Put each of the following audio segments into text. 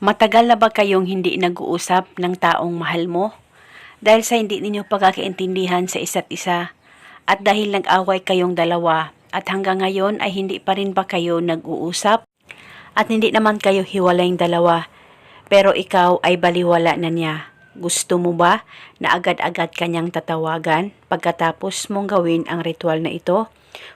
Matagal na ba kayong hindi nag-uusap ng taong mahal mo? Dahil sa hindi ninyo pagkakaintindihan sa isa't isa at dahil nag-away kayong dalawa at hanggang ngayon ay hindi pa rin ba kayo nag-uusap? At hindi naman kayo hiwalayng dalawa pero ikaw ay baliwala na niya. Gusto mo ba na agad-agad kanyang tatawagan pagkatapos mong gawin ang ritual na ito?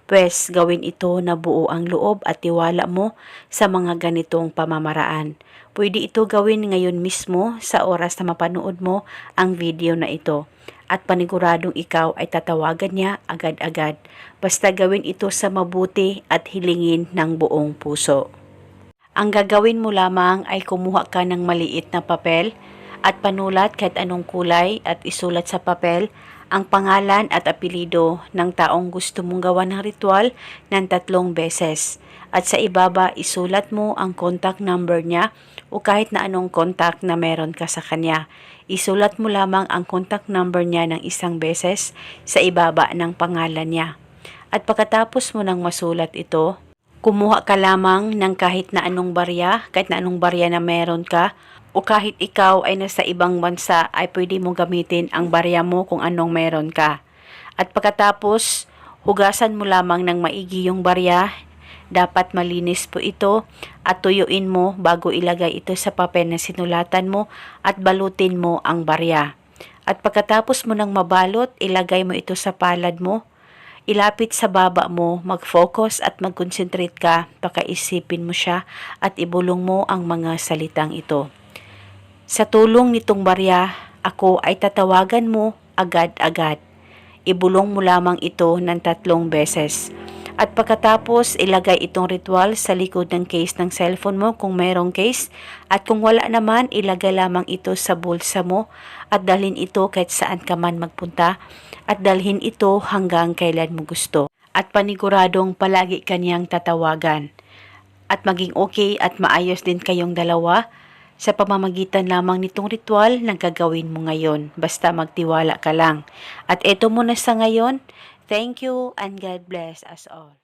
Pwes gawin ito na buo ang loob at tiwala mo sa mga ganitong pamamaraan. Pwede ito gawin ngayon mismo sa oras na mapanood mo ang video na ito. At paniguradong ikaw ay tatawagan niya agad-agad. Basta gawin ito sa mabuti at hilingin ng buong puso. Ang gagawin mo lamang ay kumuha ka ng maliit na papel at panulat kahit anong kulay at isulat sa papel ang pangalan at apelido ng taong gusto mong gawa ng ritual ng tatlong beses. At sa ibaba, isulat mo ang contact number niya o kahit na anong contact na meron ka sa kanya. Isulat mo lamang ang contact number niya ng isang beses sa ibaba ng pangalan niya. At pagkatapos mo nang masulat ito, Kumuha ka lamang ng kahit na anong barya, kahit na anong barya na meron ka, o kahit ikaw ay nasa ibang bansa ay pwede mo gamitin ang barya mo kung anong meron ka. At pagkatapos, hugasan mo lamang ng maigi yung barya, dapat malinis po ito at tuyuin mo bago ilagay ito sa papel na sinulatan mo at balutin mo ang barya. At pagkatapos mo ng mabalot, ilagay mo ito sa palad mo ilapit sa baba mo, mag-focus at mag-concentrate ka, pakaisipin mo siya at ibulong mo ang mga salitang ito. Sa tulong nitong barya, ako ay tatawagan mo agad-agad. Ibulong mo lamang ito ng tatlong beses. At pagkatapos, ilagay itong ritual sa likod ng case ng cellphone mo kung mayroong case. At kung wala naman, ilagay lamang ito sa bulsa mo at dalhin ito kahit saan ka man magpunta at dalhin ito hanggang kailan mo gusto. At paniguradong palagi kanyang tatawagan. At maging okay at maayos din kayong dalawa sa pamamagitan lamang nitong ritual na gagawin mo ngayon. Basta magtiwala ka lang. At eto muna sa ngayon. Thank you and God bless us all.